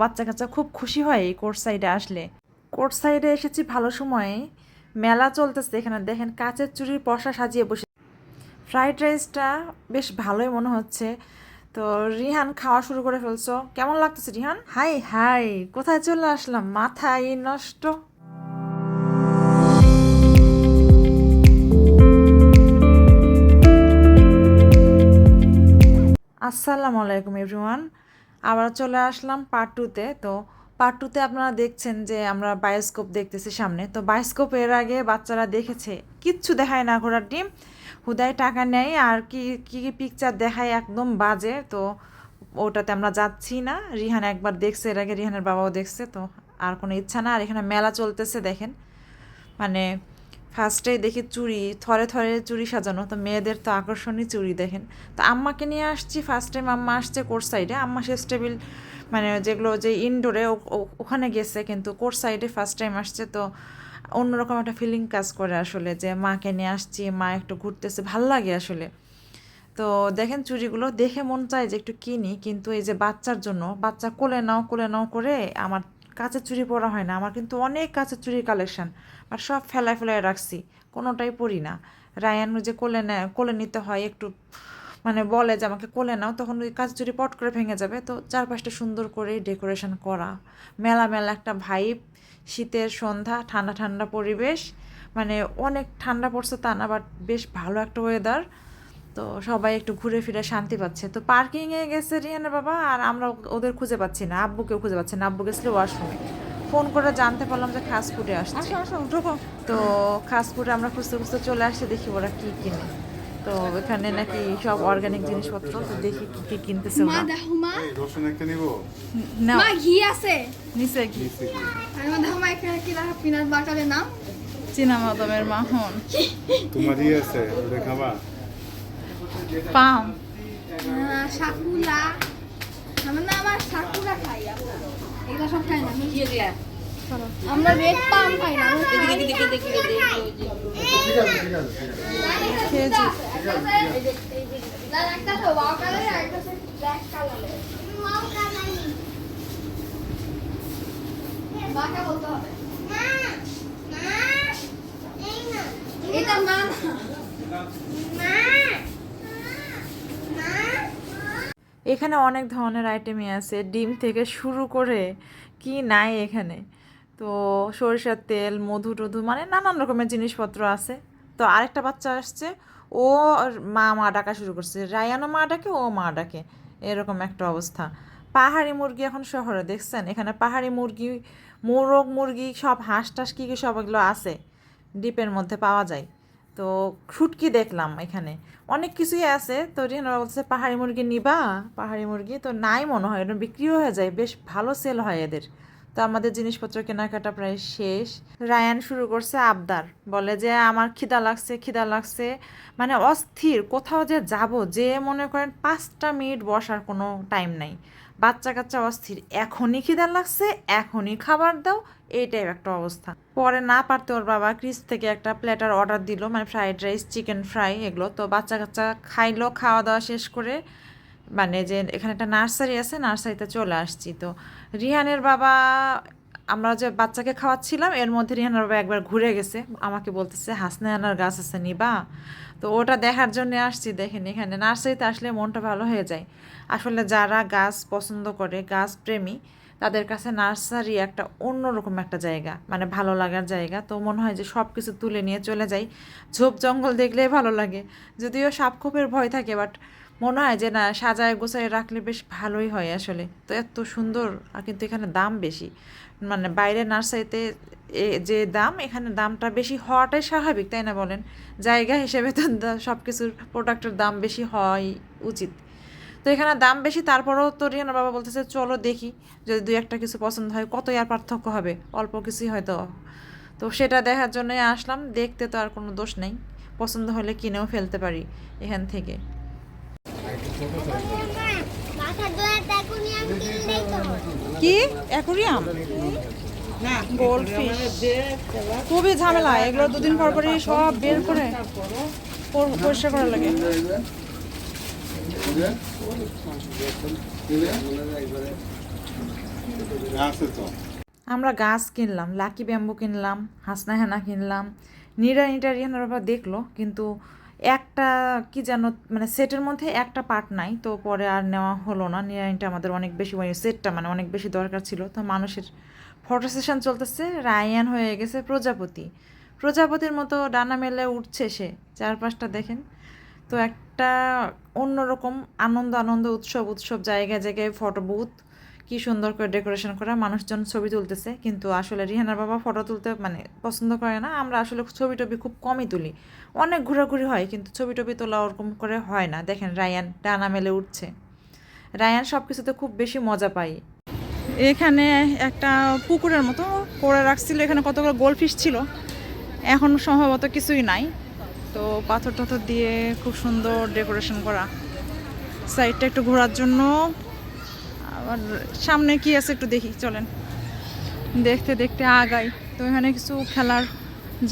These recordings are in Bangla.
বাচ্চা কাচ্চা খুব খুশি হয় এই কোর্ট সাইডে আসলে। কোর্ট সাইডে এসেছি ভালো সময়ে। মেলা চলতেছে এখানে। দেখেন কাঁচের চুরির পশা সাজিয়ে বসে। ফ্রাইড রাইসটা বেশ ভালোই মনে হচ্ছে। তো রিহান খাওয়া শুরু করে ফেলছো। কেমন লাগতেছে রিহান? High high. কোথায় চলে আসলাম? মাথায় নষ্ট। আসসালামু আলাইকুম এভরিওয়ান আবার চলে আসলাম পার্ট টুতে তো। পার্ট টুতে আপনারা দেখছেন যে আমরা বায়োস্কোপ দেখতেছি সামনে। তো বায়োস্কোপ এর আগে বাচ্চারা দেখেছে, কিচ্ছু দেখায় না ঘোড়ার ডিম। হুদায় টাকা নেয় আর কি কি কি পিকচার দেখায় একদম বাজে। তো ওটাতে আমরা যাচ্ছি না। রিহান একবার দেখছে, এর আগে রিহানের বাবাও দেখছে। তো আর কোনো ইচ্ছা না। আর এখানে মেলা চলতেছে দেখেন। মানে ফার্স্টেই দেখি চুড়ি, থরে থরে চুড়ি সাজানো। তো মেয়েদের তো আকর্ষণীয় চুড়ি, দেখেন। তো আম্মাকে নিয়ে আসছি ফার্স্ট টাইম আম্মা আসছে কোর্ট সাইডে আম্মা শেষ টেবিল মানে যেগুলো যে ইনডোরে ওখানে গেছে, কিন্তু কোর্ট সাইডে ফার্স্ট টাইম আসছে। তো অন্যরকম একটা ফিলিং কাজ করে আসলে, যে মাকে নিয়ে আসছি, মা একটু ঘুরতেছে, ভালো লাগে আসলে। তো দেখেন চুড়িগুলো, দেখে মন চায় যে একটু কিনি, কিন্তু এই যে বাচ্চার জন্য, বাচ্চা কোলে নাও কোলে নাও করে আমার কাঁচের চুড়ি পরা হয় না। আমার কিন্তু অনেক কাঁচের চুড়ির কালেকশান আর সব ফেলায় ফেলায় রাখছি। কোনোটাই পরি না। রায়ান যে কোলে নেয় কোলে নিতে হয়, একটু মানে বলে যে আমাকে কোলে নাও, তখন ওই কাঁচের চুড়ি পট করে ভেঙে যাবে। তো চারপাশটা সুন্দর করে ডেকোরেশন করা। মেলা মেলা একটা ভাইব শীতের সন্ধ্যা, ঠান্ডা ঠান্ডা পরিবেশ। মানে অনেক ঠান্ডা পড়ছে তা না বাট বেশ ভালো একটা ওয়েদার তো সবাই একটু ঘুরে ফিরে শান্তি পাচ্ছে। তো পার্কিংয়ে গেছে রিহানের বাবা আর আমরা ওদের খুঁজে পাচ্ছি না আব্বুকেও খুঁজে পাচ্ছি না। আব্বু গেছিল ওয়াশরুমে ফোন করে জানতে পারলাম যে খাসফুডে আসছে। তো খাসফুডে আমরা খুঁজতে খুঁজতে চলে আসছি দেখি ওরা কি কিনে। তো এখানে নাকি সব অর্গানিক জিনিসপত্র তো দেখি কি কি কিনতেছে মা ওরা দেখো মা। এই রসুন একটা নিব? না। মা ঘি আছে। নিচে কি নিচে কি আর মা দেখো মা এখানে কি দেখো পিনাট বাটারের নাম? চীনা বাদামের মাখন। তোমার ইয়ে আছে ওটা খাবা। পাম। সাকুরা আমার না আমার সাকুরা খাই এগুলো সব খাই না আমি আমরা রেড পাম খাই না দাদা, একটা আর একটা এর। মাকে বলতে হবে। এখানে অনেক ধরনের আইটেমই আছে। ডিম থেকে শুরু করে কি নাই এখানে? তো সরিষার তেল, মধু টধু মানে নানান রকমের জিনিসপত্র আছে। তো আরেকটা বাচ্চা আসছে, ও মা মা ডাকা শুরু করছে। রায়ানো মা ডাকে, ও মা ডাকে। এরকম একটা অবস্থা। পাহাড়ি মুরগি এখন শহরে, দেখছেন? এখানে পাহাড়ি মুরগি, মোরগ মুরগি, সব হাঁস টাস কী কী সব এগুলো আছে। ডিপের মধ্যে পাওয়া যায়। তো শুটকি দেখলাম এখানে। অনেক কিছুই আছে। তো রিহান বলছে, পাহাড়ি মুরগি নিবা, পাহাড়ি মুরগি? তো নাই মনে হয় এটা বিক্রিও হয়ে যায়। বেশ ভালো সেল হয় এদের। তো আমাদের জিনিসপত্র কেনাকাটা প্রায় শেষ। রায়ান শুরু করছে আবদার। বলে যে, আমার খিদা লাগছে খিদা লাগছে। মানে অস্থির, কোথাও যে যাব, যে মনে করেন পাঁচটা মিনিট বসার কোনো টাইম নাই। বাচ্চা কাচ্চা অস্থির। এখনই খিদা লাগছে, এখনই খাবার দাও, এইটাই একটা অবস্থা। পরে না পারতে ওর বাবা ক্রিস থেকে একটা প্ল্যাটার অর্ডার দিল মানে ফ্রাইড রাইস, চিকেন ফ্রাই এগুলো। তো বাচ্চা কাচ্চা খাইলো খাওয়া দাওয়া শেষ করে মানে যে এখানে একটা নার্সারি আছে, নার্সারিতে চলে আসছি। তো রিহানের বাবা, আমরা যে বাচ্চাকে খাওয়াচ্ছিলাম, এর মধ্যে রিহানের বাবা একবার ঘুরে গেছে। আমাকে বলতেছে, হাসনায়ানার গাছ আছে নিবা। তো ওটা দেখার জন্য আসছি, দেখেন এখানে নার্সারিতে আসলে মনটা ভালো হয়ে যায়। আসলে যারা গাছ পছন্দ করে, গাছ প্রেমী, তাদের কাছে নার্সারি একটা অন্যরকম একটা জায়গা মানে ভালো লাগার জায়গা। তো মনে হয় যে সব কিছু তুলে নিয়ে চলে যাই। ঝোপ জঙ্গল দেখলেই ভালো লাগে। যদিও সাপখোপের ভয় থাকে বাট মনে হয় যে না, সাজায় গোছায় রাখলে বেশ ভালোই হয় আসলে। তো এত সুন্দর, আর কিন্তু এখানে দাম বেশি। মানে বাইরের নার্সারিতে যে দাম, এখানে দামটা বেশি হওয়াটাই স্বাভাবিক, তাই না বলেন? জায়গা হিসেবে তো সব কিছুর প্রোডাক্টের দাম বেশি হওয়াই উচিত। তো এখানে দাম বেশি, তারপরেও তো রিহানা বাবা বলতেছে, চলো দেখি, যদি দুই একটা কিছু পছন্দ হয়, কতই আর পার্থক্য হবে? অল্প কিছুই হয়তো। তো সেটা দেখার জন্যই আসলাম, দেখতে তো আর কোনো দোষ নেই। পছন্দ হলে কিনেও ফেলতে পারি এখান থেকে। কি? খুবই ঝামেলা, এগুলো দুদিন পর পরই সব বের করে পরিষ্কার করা লাগে। আমরা গাছ কিনলাম, লাকি ব্যাম্বু কিনলাম হাসনা হেনা কিনলাম। নিরা নিটা রিহানার দেখল, কিন্তু একটা, কি যেন মানে সেটের মধ্যে একটা পার্ট নাই, তো পরে আর নেওয়া হলো না। নিরানিটা আমাদের অনেক বেশি মানে সেটটা মানে অনেক বেশি দরকার ছিল। তো মানুষের ফটো সেশন চলতেছে, রায়ান হয়ে গেছে প্রজাপতি। প্রজাপতির মতো ডানা মেলে উঠছে সে, চারপাশটা দেখেন। তো একটা অন্যরকম আনন্দ আনন্দ উৎসব উৎসব, জায়গায় জায়গায় ফটো বুথ কি সুন্দর করে ডেকোরেশন করা, মানুষজন ছবি তুলতেছে, কিন্তু আসলে রিহানার বাবা ফটো তুলতে মানে পছন্দ করে না। আমরা আসলে ছবি টবি খুব কমই তুলি। অনেক ঘোরাঘুরি হয়, কিন্তু ছবি টবি তোলা ওরকম করে হয় না। দেখেন রায়ান, ডানা মেলে উঠছে। রায়ান সব কিছুতে খুব বেশি মজা পাই। এখানে একটা পুকুরের মতো করে রাখছিল, এখানে কতগুলো গোলফিশ ছিল। এখন সম্ভবত কিছুই নাই। তো পাথর টাথর দিয়ে খুব সুন্দর ডেকোরেশন করা। সাইডটা একটু ঘোরার জন্য আবার সামনে কি আছে একটু দেখি, চলেন। দেখতে দেখতে আগাই। তো এখানে কিছু খেলার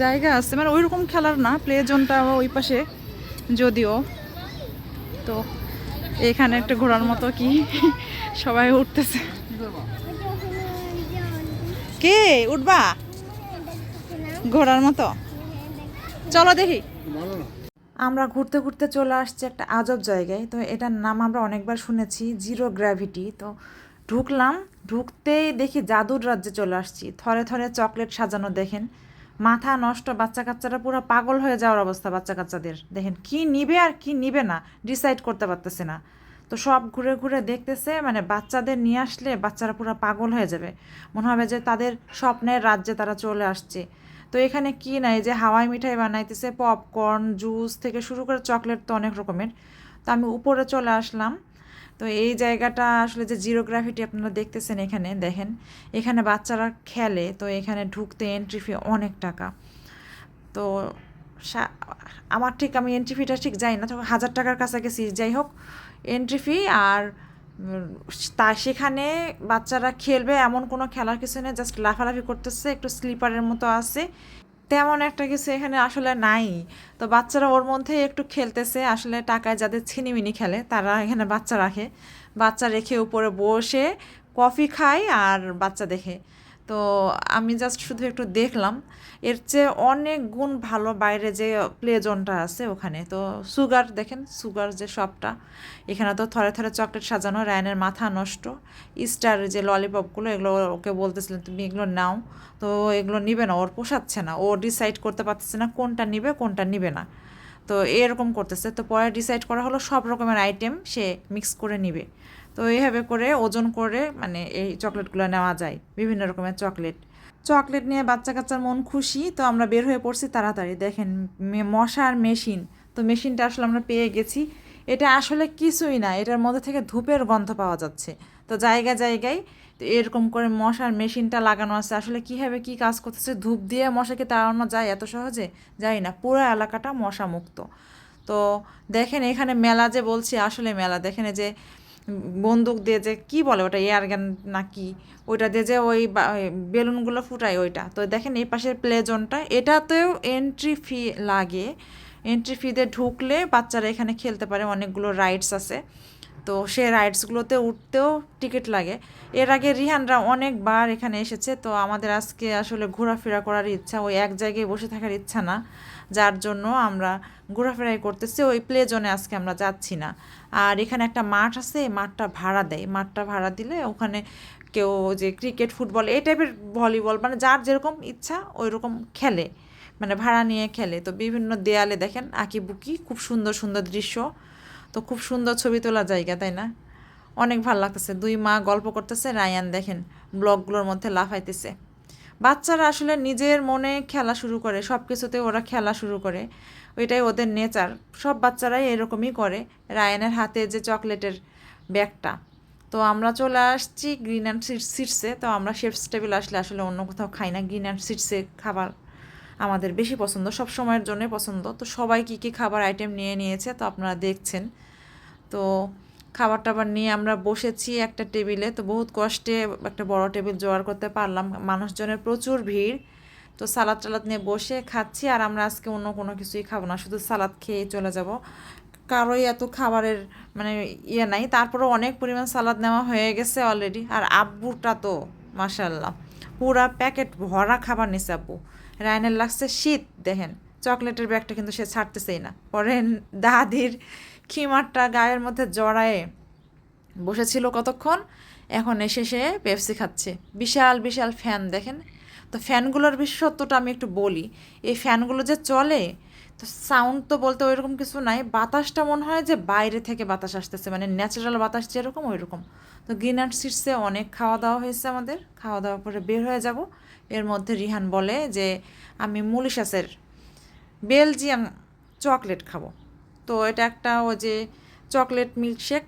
জায়গা আছে। মানে ওই রকম খেলার না প্লে জোনটা ওই পাশে যদিও। তো এখানে একটা ঘোরার মতো কি সবাই উঠতেছে। কে? উঠবা? ঘোরার মতো? চলো দেখি। আমরা ঘুরতে ঘুরতে চলে আসছি একটা আজব জায়গায়। তো এটার নাম আমরা অনেকবার শুনেছি জিরো গ্র্যাভিটি তো ঢুকলাম, ঢুকতেই দেখি জাদুর রাজ্যে চলে আসছি। থরে থরে চকলেট সাজানো দেখেন। মাথা নষ্ট বাচ্চা কাচ্চারা পুরো পাগল হয়ে যাওয়ার অবস্থা বাচ্চা কাচ্চাদের দেখেন কি নিবে আর কি নিবে না ডিসাইড করতে পারতেছে না। তো সব ঘুরে ঘুরে দেখতেছে মানে বাচ্চাদের নিয়ে আসলে বাচ্চারা পুরো পাগল হয়ে যাবে। মনে হবে যে তাদের স্বপ্নের রাজ্যে তারা চলে আসছে। তো এখানে কি নাই যে হাওয়াই মিঠাই বানাইতেছে পপকর্ন জুস থেকে শুরু করে চকলেট তো অনেক রকমের। তো আমি উপরে চলে আসলাম। তো এই জায়গাটা আসলে যে জিরো গ্রাফিটি আপনারা দেখতেছেন এখানে, দেখেন। এখানে বাচ্চারা খেলে, তো এখানে ঢুকতে এন্ট্রি ফি অনেক টাকা। তো আমার ঠিক আমি এন্ট্রি ফিটা ঠিক যাই না হাজার টাকার কাছাকাছি যাই হোক এন্ট্রি ফি আর তা সেখানে বাচ্চারা খেলবে এমন কোনো খেলার কিছু নেই জাস্ট লাফালাফি করতেছে, একটু স্লিপারের মতো আছে। তেমন একটা কিছু এখানে আসলে নাই। তো বাচ্চারা ওর মধ্যে একটু খেলতেছে, আসলে টাকায় যাদের ছিনিমিনি খেলে, তারা এখানে বাচ্চা রাখে। বাচ্চা রেখে উপরে বসে কফি খায় আর বাচ্চা দেখে। তো আমি জাস্ট শুধু একটু দেখলাম। এর চেয়ে অনেক গুণ ভালো বাইরে যে প্লে জোনটা আছে ওখানে। তো সুগার, দেখেন সুগার যে শপটা এখানে তো থরে থরে চকলেট সাজানো, রায়নের মাথা নষ্ট স্টার যে ললিপপগুলো এগুলো ওকে বলতেছিলেন, তুমি এগুলো নাও। তো এগুলো নিবে না, ওর পোষাচ্ছে না। ও ডিসাইড করতে পারতেছে না কোনটা নিবে কোনটা নিবে না। তো এরকম করতেছে। তো পরে ডিসাইড করা হলো সব রকমের আইটেম সে মিক্স করে নিবে। তো এইভাবে করে ওজন করে মানে এই চকলেটগুলো নেওয়া যায়, বিভিন্ন রকমের চকলেট। চকলেট নিয়ে বাচ্চা কাচ্চার মন খুশি, তো আমরা বের হয়ে পড়ছি তাড়াতাড়ি। দেখেন মশার মেশিন। তো মেশিনটা আসলে আমরা পেয়ে গেছি। এটা আসলে কিছুই না, এটার মধ্যে থেকে ধূপের গন্ধ পাওয়া যাচ্ছে। তো জায়গা জায়গায় তো এরকম করে মশার মেশিনটা লাগানো আছে। আসলে কীভাবে কী কাজ করতেছে, ধূপ দিয়ে মশাকে তাড়ানো যায় এত সহজে? যাই না, পুরো এলাকাটা মশা মুক্ত তো দেখেন, এখানে মেলা যে বলছি, আসলে মেলা। দেখেন যে বন্দুক দিয়ে যে কি বলে ওটা এয়ার গান না কি ওইটা দিয়ে যে ওই বেলুনগুলো ফুটায় ওইটা। তো দেখেন এই পাশের প্লে জোনটা এটাতেও এন্ট্রি ফি লাগে। এন্ট্রি ফিতে ঢুকলে বাচ্চারা এখানে খেলতে পারে, অনেকগুলো রাইডস আছে। তো সে রাইডসগুলোতে উঠতেও টিকিট লাগে। এর আগে রিহানরা অনেকবার এখানে এসেছে, তো আমাদের আজকে আসলে ঘোরাফেরা করার ইচ্ছা, ওই এক জায়গায় বসে থাকার ইচ্ছা না। যার জন্য আমরা ঘোরাফেরাই করতেছি, ওই প্লে জোনে আজকে আমরা যাচ্ছি না। আর এখানে একটা মাঠ আছে মাঠটা ভাড়া দেয়। মাঠটা ভাড়া দিলে ওখানে কেউ যে ক্রিকেট, ফুটবল এই টাইপের ভলিবল মানে যার যেরকম ইচ্ছা ওই রকম খেলে মানে ভাড়া নিয়ে খেলে। তো বিভিন্ন দেয়ালে দেখেন আঁকি বুকি খুব সুন্দর সুন্দর দৃশ্য। তো খুব সুন্দর ছবি তোলা জায়গা, তাই না? অনেক ভালো লাগতেছে। দুই মা গল্প করতেছে, রায়ান দেখেন ব্লগগুলোর মধ্যে লাফাইতেছে। বাচ্চারা আসলে নিজের মনে খেলা শুরু করে সব কিছুতে ওরা খেলা শুরু করে। ওইটাই ওদের নেচার সব বাচ্চারাই এরকমই করে। রায়ানের হাতে যে চকলেটের ব্যাগটা। তো আমরা চলে আসছি গ্রিন অ্যান্ড সিটসে তো আমরা শেফস টেবিল আসলে আসলে অন্য কোথাও খাই না। গ্রিন অ্যান্ড সিটসে খাবার আমাদের বেশি পছন্দ। সব সময়ের জন্য পছন্দ। তো সবাই কী কী খাবার আইটেম নিয়ে নিয়েছে তো আপনারা দেখছেন। তো খাবার টাবার নিয়ে আমরা বসেছি একটা টেবিলে তো বহুত কষ্টে একটা বড় টেবিল জোগাড় করতে পারলাম। মানুষজনের প্রচুর ভিড়। তো সালাদ টালাদ নিয়ে বসে খাচ্ছি আর আমরা আজকে অন্য কোনো কিছুই খাব না, শুধু সালাদ খেয়ে চলে যাব। কারোই এত খাবারের মানে ইয়ে নাই, তারপরেও অনেক পরিমাণ সালাদ নেওয়া হয়ে গেছে অলরেডি আর আব্বুটা তো মাশাল্লাহ পুরা প্যাকেট ভরা খাবার নিছে আব্বু। রায়নের লাগছে শীত, দেখেন, চকলেটের ব্যাগটা কিন্তু সে ছাড়তেছেই না। পরে দাদির খিমারটা গায়ের মধ্যে জড়ায়ে বসেছিল কতক্ষণ, এখন এসে সে পেপসি খাচ্ছে। বিশাল বিশাল ফ্যান দেখেন। তো ফ্যানগুলোর বিশেষত্বটা আমি একটু বলি। এই ফ্যানগুলো যে চলে, তো সাউন্ড তো বলতে ওইরকম কিছু নাই। বাতাসটা মনে হয় যে বাইরে থেকে বাতাস আসতেছে মানে ন্যাচারাল বাতাস যেরকম ওই রকম তো গ্রিন অ্যান্ড সিটসে অনেক খাওয়া দাওয়া হয়েছে আমাদের। খাওয়া দাওয়া পরে বের হয়ে যাব। এর মধ্যে রিহান বলে যে, আমি মুলিশাসের বেলজিয়াম চকলেট খাব। তো এটা একটা ও যে চকলেট মিল্কশেক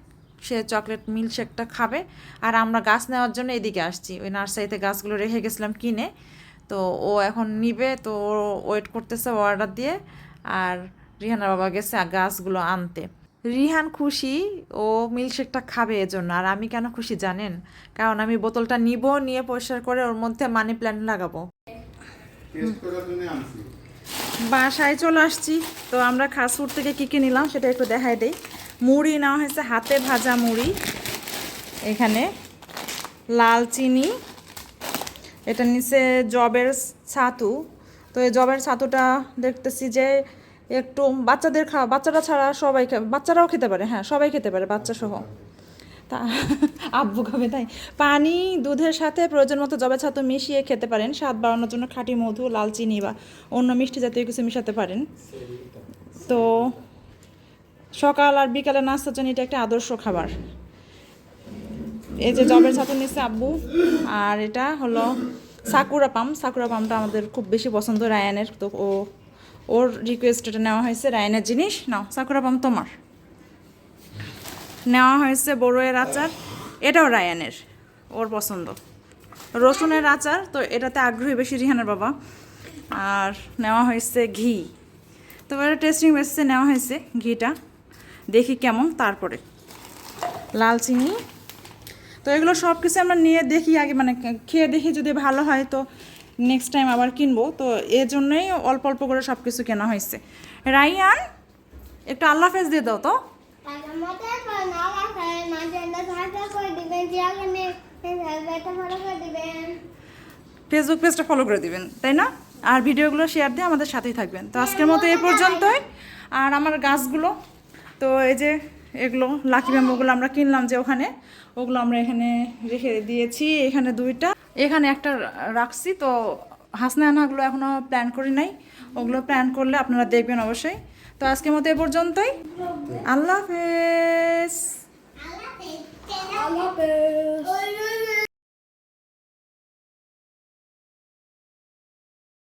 সে চকলেট মিল্কশেকটা খাবে। আর আমরা গাছ নেওয়ার জন্য এদিকে আসছি। ওই নার্সারিতে গাছগুলো রেখে গেছিলাম কিনে। তো ও এখন নিবে। তো ও ওয়েট করতেছে অর্ডার দিয়ে। আর রিহানের বাবা গেছে গাছগুলো আনতে। রিহান খুশি। ও মিল্কশেকটা খাবে এজন্য। আর আমি কেন খুশি জানেন? কারণ আমি বোতলটা নিব নিয়ে পরিষ্কার করে ওর মধ্যে মানি প্ল্যান্ট লাগাবো। বাসায় চলে আসছি। তো আমরা খাসফুড থেকে কী কী নিলাম সেটা একটু দেখাই দেই। মুড়ি নেওয়া হয়েছে, হাতে ভাজা মুড়ি। এখানে লাল চিনি, এটা নিচে জবের ছাতু। তো এই জবের ছাতুটা দেখতেছি যে একটু বাচ্চাদের খাওয়া, বাচ্চারা ছাড়া সবাই বাচ্চারাও খেতে পারে হ্যাঁ সবাই খেতে পারে বাচ্চা সহ তা আব্বু খাবে তাই। পানি, দুধের সাথে প্রয়োজন মতো জবের ছাতু মিশিয়ে খেতে পারেন। স্বাদ বাড়ানোর জন্য খাঁটি মধু, লাল চিনি বা অন্য মিষ্টি জাতীয় কিছু মিশাতে পারেন। তো সকাল আর বিকালে নাস্তার জন্য এটা একটা আদর্শ খাবার। এই যে জবের ছাতু নিচ্ছে আব্বু, আর এটা হলো সাকুরা পাম। সাকুরা পামটা আমাদের খুব বেশি পছন্দ রায়ানের। তো ও, ওর রিকোয়েস্ট এটা নেওয়া হয়েছে রায়ানের জিনিস। নাও, সাকুরা পাম তোমার। নেওয়া হয়েছে বড়োয়ের আচার। এটাও রায়ানের, ওর পছন্দ। রসুনের আচার, তো এটাতে আগ্রহী বেশি রিহানের বাবা। আর নেওয়া হয়েছে ঘি। তো টেস্টিং বেসিসে নেওয়া হয়েছে ঘিটা। দেখি কেমন তারপরে। লাল চিনি। তো এগুলো সব কিছু আমরা নিয়ে দেখি আগে মানে খেয়ে দেখি যদি ভালো হয় তো নেক্সট টাইম আবার কিনবো। তো এর জন্যই অল্প অল্প করে সব কিছু কেনা হয়েছে। রাইয়ান, একটু আল্লাহ হাফেজ দিয়ে দাও তো। ফেসবুক পেজটা ফলো করে দিবেন, তাই না? আর ভিডিওগুলো শেয়ার দিয়ে আমাদের সাথেই থাকবেন। তো আজকের মতো এই পর্যন্তই। আর আমার গাছগুলো তো এই যে এগুলো লাকি ব্যাম্বুগুলো আমরা কিনলাম যে ওখানে ওগুলো আমরা এখানে রেখে দিয়েছি এখানে দুইটা। এখানে একটা রাখছি তো হাসনা আনাগুলো এখনও প্ল্যান করি নাই। ওগুলো প্ল্যান করলে আপনারা দেখবেন অবশ্যই। তো আজকের মতো এ পর্যন্তই। আল্লাহ হাফেজ। আল্লাহ আল্লাহ হাফেজ।